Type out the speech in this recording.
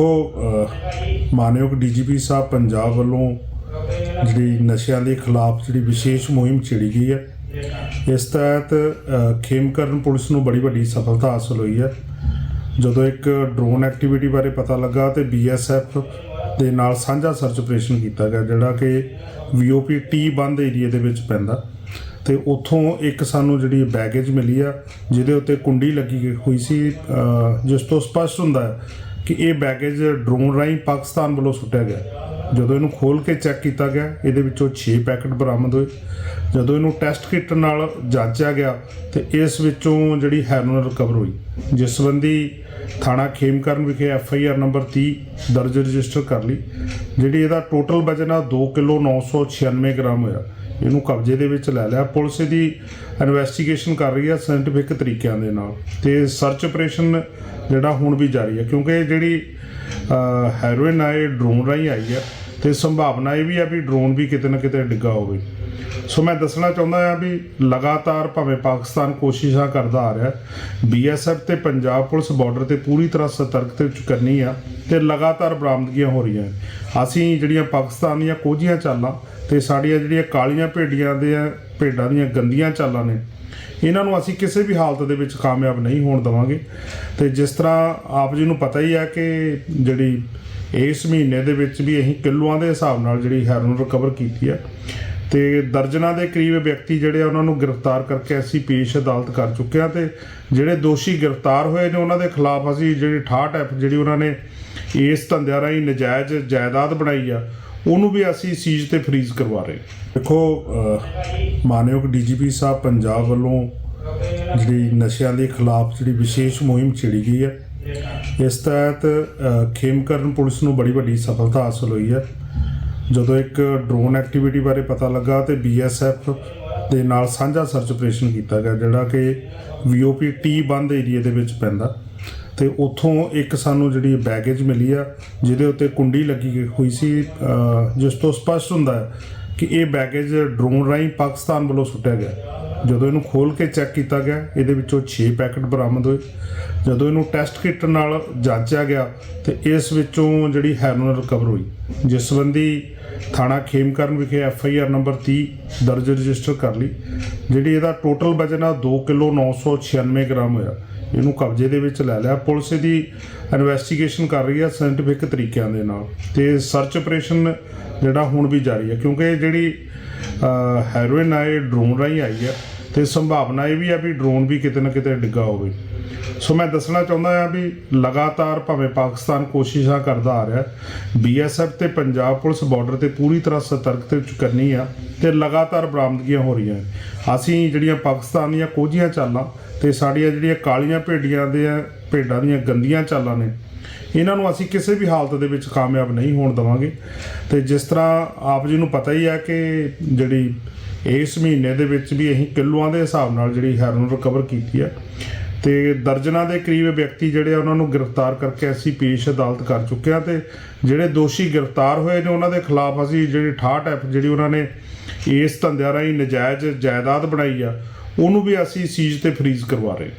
ਦੇਖੋ ਅਹ, ਮਾਨਯੋਗ ਡੀਜੀਪੀ ਸਾਹਿਬ ਪੰਜਾਬ ਵੱਲੋਂ ਜਿਹੜੀ ਨਸ਼ਿਆਂ ਦੇ ਖਿਲਾਫ ਜਿਹੜੀ ਵਿਸ਼ੇਸ਼ ਮੁਹਿੰਮ ਛੇੜੀ ਗਈ ਹੈ ਇਸ ਤਹਿਤ ਖੇਮਕਰਨ ਪੁਲਿਸ ਨੂੰ ਬੜੀ ਵੱਡੀ ਸਫਲਤਾ ਹਾਸਲ ਹੋਈ ਹੈ। ਜਦੋਂ ਇੱਕ ਡਰੋਨ ਐਕਟੀਵਿਟੀ ਬਾਰੇ ਪਤਾ ਲੱਗਾ ਤੇ ਬੀਐਸਐਫ ਦੇ ਨਾਲ ਸਾਂਝਾ ਸਰਚ ਆਪਰੇਸ਼ਨ ਕੀਤਾ ਗਿਆ ਜਿਹੜਾ ਕਿ ਵੀਓਪੀ ਟੀ ਬੰਦ ਏਰੀਆ ਦੇ ਵਿੱਚ ਪੈਂਦਾ। ਤੇ ਉੱਥੋਂ ਇੱਕ ਸਾਨੂੰ ਜਿਹੜੀ ਬੈਗੇਜ ਮਿਲੀ ਆ ਜਿਹਦੇ ਉੱਤੇ ਕੁੰਡੀ ਲੱਗੀ ਹੋਈ ਸੀ ਜਿਸ ਤੋਂ ਸਪਸ਼ਟ ਹੁੰਦਾ ਹੈ ਕਿ ਇਹ ਬੈਗੇਜ ਡਰੋਨ ਰਾਹੀਂ ਪਾਕਿਸਤਾਨ ਵੱਲੋਂ ਸੁੱਟਿਆ ਗਿਆ। ਜਦੋਂ ਇਹਨੂੰ ਖੋਲ ਕੇ ਚੈੱਕ ਕੀਤਾ ਗਿਆ, ਇਹਦੇ ਵਿੱਚੋਂ 6 ਪੈਕੇਟ ਬਰਾਮਦ ਹੋਏ। ਜਦੋਂ ਇਹਨੂੰ ਟੈਸਟ ਕਿੱਟ ਨਾਲ ਜਾਂਚਿਆ ਗਿਆ, ਤੇ ਇਸ ਵਿੱਚੋਂ ਜਿਹੜੀ ਹੈਰੋਇਨ ਰਿਕਵਰ ਹੋਈ। ਜਿਸ ਸੰਬੰਧੀ ਥਾਣਾ ਖੇਮਕਰਨ ਵਿਖੇ ਐਫ ਆਈ ਆਰ ਨੰਬਰ 30 ਦਰਜ ਰਜਿਸਟਰ ਕਰ ਲਈ, ਜਿਹੜੀ ਇਹਦਾ ਟੋਟਲ ਵਜਨ ਆ 2 ਕਿਲੋ 996 ਗ੍ਰਾਮ ਹੋਇਆ। ਇਹਨੂੰ ਕਬਜ਼ੇ ਦੇ ਵਿੱਚ ਲੈ ਲਿਆ। ਪੁਲਿਸ ਇਹਦੀ ਇਨਵੈਸਟੀਗੇਸ਼ਨ ਕਰ ਰਹੀ ਹੈ ਸਾਇੰਟੀਫਿਕ ਤਰੀਕਿਆਂ ਦੇ ਨਾਲ ਤੇ ਸਰਚ ਆਪਰੇਸ਼ਨ ਜਿਹੜਾ ਹੁਣ ਵੀ ਜਾਰੀ ਹੈ ਕਿਉਂਕਿ ਜਿਹੜੀ ਹੈਰੋਇਨ ਆ, ਇਹ ਡਰੋਨ ਰਾਹੀਂ ਆਈ ਹੈ ਤੇ ਸੰਭਾਵਨਾ ਇਹ ਵੀ ਆ ਵੀ ਡਰੋਨ ਵੀ ਕਿਤੇ ਨਾ ਕਿਤੇ ਡਿੱਗਾ ਹੋਵੇ। ਸੋ ਮੈਂ ਦੱਸਣਾ ਚਾਹੁੰਦਾ ਹਾਂ ਵੀ ਲਗਾਤਾਰ ਭਾਵੇਂ ਪਾਕਿਸਤਾਨ ਕੋਸ਼ਿਸ਼ਾਂ ਕਰਦਾ ਆ ਰਿਹਾ ਬੀਐਸਐਫ ਤੇ ਪੰਜਾਬ ਪੁਲਿਸ ਬਾਰਡਰ ਤੇ ਪੂਰੀ ਤਰ੍ਹਾਂ ਸਤਰਕ ਤੇ ਚੁਕੰਨੀ ਆ ਤੇ ਲਗਾਤਾਰ ਬਰਾਮਦਗੀਆਂ ਹੋ ਰਹੀਆਂ ਅਸੀਂ ਜਿਹੜੀਆਂ ਪਾਕਿਸਤਾਨ ਦੀਆਂ ਕੋਝੀਆਂ ਚਾਲਾਂ ਤੇ ਸਾਡੀਆਂ ਜਿਹੜੀਆਂ ਕਾਲੀਆਂ ਭੇਡੀਆਂ ਦੇ ਭੇਡਾਂ ਦੀਆਂ ਗੰਦੀਆਂ ਚਾਲਾਂ ਨੇ, ਇਹਨਾਂ ਨੂੰ ਅਸੀਂ ਕਿਸੇ ਵੀ ਹਾਲਤ ਦੇ ਵਿੱਚ ਕਾਮਯਾਬ ਨਹੀਂ ਹੋਣ ਦਵਾਂਗੇ। ਤੇ ਜਿਸ ਤਰ੍ਹਾਂ ਆਪ ਜੀ ਨੂੰ ਪਤਾ ਹੀ ਆ ਕਿ ਜਿਹੜੀ ਇਸ ਮਹੀਨੇ ਦੇ ਵਿੱਚ ਵੀ ਅਸੀਂ ਕਿਲੋਆਂ ਦੇ ਹਿਸਾਬ ਨਾਲ ਜਿਹੜੀ ਹੈਰੋਇਨ ਰਿਕਵਰ ਕੀਤੀ ਆ, ਤੇ ਦਰਜਨਾਂ ਦੇ ਕਰੀਬ ਵਿਅਕਤੀ ਜਿਹੜੇ ਆ, ਉਹਨਾਂ ਨੂੰ ਗ੍ਰਿਫਤਾਰ ਕਰਕੇ ਅਸੀਂ ਪੇਸ਼ ਅਦਾਲਤ ਕਰ ਚੁੱਕੇ ਹਾਂ ਤੇ ਜਿਹੜੇ ਦੋਸ਼ੀ ਗ੍ਰਿਫਤਾਰ ਹੋਏ ਨੇ, ਉਹਨਾਂ ਦੇ ਖਿਲਾਫ ਅਸੀਂ ਜਿਹੜੀ 68 ਐਫ ਜਿਹੜੀ ਉਹਨਾਂ ਨੇ ਇਸ ਧੰਦਿਆਂ ਰਾਹੀਂ ਨਜਾਇਜ਼ ਜਾਇਦਾਦ ਬਣਾਈ ਆ ਉਹਨੂੰ ਵੀ ਅਸੀਂ ਸੀਜ਼ ਤੇ ਫਰੀਜ਼ ਕਰਵਾ ਰਹੇ ਦੇਖੋ ਅਹ, ਮਾਨਯੋਗ ਡੀਜੀਪੀ ਸਾਹਿਬ ਪੰਜਾਬ ਵੱਲੋਂ ਜਿਹੜੀ ਨਸ਼ਿਆਂ ਦੇ ਖਿਲਾਫ ਜਿਹੜੀ ਵਿਸ਼ੇਸ਼ ਮੁਹਿੰਮ ਛੇੜੀ ਗਈ ਹੈ ਇਸ ਤਹਿਤ ਖੇਮਕਰਨ ਪੁਲਿਸ ਨੂੰ ਬੜੀ ਵੱਡੀ ਸਫਲਤਾ ਹਾਸਲ ਹੋਈ ਹੈ। ਜਦੋਂ ਇੱਕ ਡਰੋਨ ਐਕਟੀਵਿਟੀ ਬਾਰੇ ਪਤਾ ਲੱਗਾ ਤੇ ਬੀਐਸਐਫ ਦੇ ਨਾਲ ਸਾਂਝਾ ਸਰਚ ਆਪਰੇਸ਼ਨ ਕੀਤਾ ਗਿਆ ਜਿਹੜਾ ਕਿ ਵੀਓਪੀ ਟੀ ਬੰਦ ਏਰੀਆ ਦੇ ਵਿੱਚ ਪੈਂਦਾ। ਤੇ ਉੱਥੋਂ ਇੱਕ ਸਾਨੂੰ ਜਿਹੜੀ ਬੈਗੇਜ ਮਿਲੀ ਆ, ਜਿਹਦੇ ਉੱਤੇ ਕੁੰਡੀ ਲੱਗੀ ਹੋਈ ਸੀ ਜਿਸ ਤੋਂ ਸਪਸ਼ਟ ਹੁੰਦਾ ਹੈ ਕਿ ਇਹ ਬੈਗੇਜ ਡਰੋਨ ਰਾਹੀਂ ਪਾਕਿਸਤਾਨ ਵੱਲੋਂ ਸੁੱਟਿਆ ਗਿਆ। ਜਦੋਂ ਇਹਨੂੰ ਖੋਲ ਕੇ ਚੈੱਕ ਕੀਤਾ ਗਿਆ, ਇਹਦੇ ਵਿੱਚੋਂ 6 ਪੈਕਟ ਬਰਾਮਦ ਹੋਏ। ਜਦੋਂ ਇਹਨੂੰ ਟੈਸਟ ਕਿੱਟ ਨਾਲ ਜਾਂਚਿਆ ਗਿਆ, ਤੇ ਇਸ ਵਿੱਚੋਂ ਜਿਹੜੀ ਹੈਰੋਇਨ ਰਿਕਵਰ ਹੋਈ। ਜਿਸ ਸੰਬੰਧੀ ਥਾਣਾ ਖੇਮਕਰਨ ਵਿਖੇ ਐਫ ਆਈ ਆਰ ਨੰਬਰ 30 ਦਰਜ ਰਜਿਸਟਰ ਕਰ ਲਈ, ਜਿਹੜੀ ਇਹਦਾ ਟੋਟਲ ਵਜਨ ਆ 2 ਕਿਲੋ 996 ਗ੍ਰਾਮ ਹੋਇਆ। ਇਹਨੂੰ ਕਬਜ਼ੇ ਦੇ ਵਿੱਚ ਲੈ ਲਿਆ। ਪੁਲਿਸ ਇਹਦੀ ਇਨਵੈਸਟੀਗੇਸ਼ਨ ਕਰ ਰਹੀ ਹੈ ਸਾਇੰਟੀਫਿਕ ਤਰੀਕਿਆਂ ਦੇ ਨਾਲ। ਤੇ ਸਰਚ ਆਪਰੇਸ਼ਨ ਜਿਹੜਾ ਹੁਣ ਵੀ ਜਾਰੀ ਹੈ, ਕਿਉਂਕਿ ਜਿਹੜੀ ਹੈਰੋਇਨ ਆ, ਇਹ ਡਰੋਨ ਰਾਹੀਂ ਆਈ ਹੈ। ਤੇ ਸੰਭਾਵਨਾ ਇਹ ਵੀ ਆ ਵੀ ਡਰੋਨ ਵੀ ਕਿਤੇ ਨਾ ਕਿਤੇ ਡਿੱਗਾ ਹੋਵੇ। ਸੋ ਮੈਂ ਦੱਸਣਾ ਚਾਹੁੰਦਾ ਹਾਂ ਵੀ ਲਗਾਤਾਰ ਭਾਵੇਂ ਪਾਕਿਸਤਾਨ ਕੋਸ਼ਿਸ਼ਾਂ ਕਰਦਾ ਆ ਰਿਹਾ ਬੀਐਸਐਫ ਤੇ ਪੰਜਾਬ ਪੁਲਿਸ ਬਾਰਡਰ ਤੇ ਪੂਰੀ ਤਰ੍ਹਾਂ ਸਤਰਕ ਤੇ ਚੁਕੰਨੀ ਆ ਤੇ ਲਗਾਤਾਰ ਬਰਾਮਦਗੀਆਂ ਹੋ ਰਹੀਆਂ ਅਸੀਂ ਜਿਹੜੀਆਂ ਪਾਕਿਸਤਾਨ ਦੀਆਂ ਕੋਝੀਆਂ ਚਾਲਾਂ ਤੇ ਸਾਡੀਆਂ ਜਿਹੜੀਆਂ ਕਾਲੀਆਂ ਭੇਡੀਆਂ ਦੇ ਭੇਡਾਂ ਦੀਆਂ ਗੰਦੀਆਂ ਚਾਲਾਂ ਨੇ, ਇਹਨਾਂ ਨੂੰ ਅਸੀਂ ਕਿਸੇ ਵੀ ਹਾਲਤ ਦੇ ਵਿੱਚ ਕਾਮਯਾਬ ਨਹੀਂ ਹੋਣ ਦਵਾਂਗੇ। ਤੇ ਜਿਸ ਤਰ੍ਹਾਂ ਆਪ ਜੀ ਨੂੰ ਪਤਾ ਹੀ ਹੈ ਕਿ ਜਿਹੜੀ ਇਸ ਮਹੀਨੇ ਦੇ ਵਿੱਚ ਵੀ ਅਸੀਂ ਕਿਲੋਆਂ ਦੇ ਹਿਸਾਬ ਨਾਲ ਜਿਹੜੀ ਹੈਰੋਇਨ ਰਿਕਵਰ ਕੀਤੀ ਹੈ ਤੇ ਦਰਜਨਾਂ ਦੇ ਕਰੀਬ ਵਿਅਕਤੀ ਜਿਹੜੇ ਆ, ਉਹਨਾਂ ਨੂੰ ਗ੍ਰਿਫਤਾਰ ਕਰਕੇ ਅਸੀਂ ਪੇਸ਼ ਅਦਾਲਤ ਕਰ ਚੁੱਕੇ ਹਾਂ ਤੇ ਜਿਹੜੇ ਦੋਸ਼ੀ ਗ੍ਰਿਫਤਾਰ ਹੋਏ ਨੇ, ਉਹਨਾਂ ਦੇ ਖਿਲਾਫ ਅਸੀਂ ਜਿਹੜੀ 68 ਐਫ ਜਿਹੜੀ ਉਹਨਾਂ ਨੇ ਇਸ ਧੰਦਿਆਂ ਰਾਹੀਂ ਨਜਾਇਜ਼ ਜਾਇਦਾਦ ਬਣਾਈ ਆ, ਉਹਨੂੰ ਵੀ ਅਸੀਂ ਸੀਜ਼ ਤੇ ਫਰੀਜ਼ ਕਰਵਾ ਰਹੇ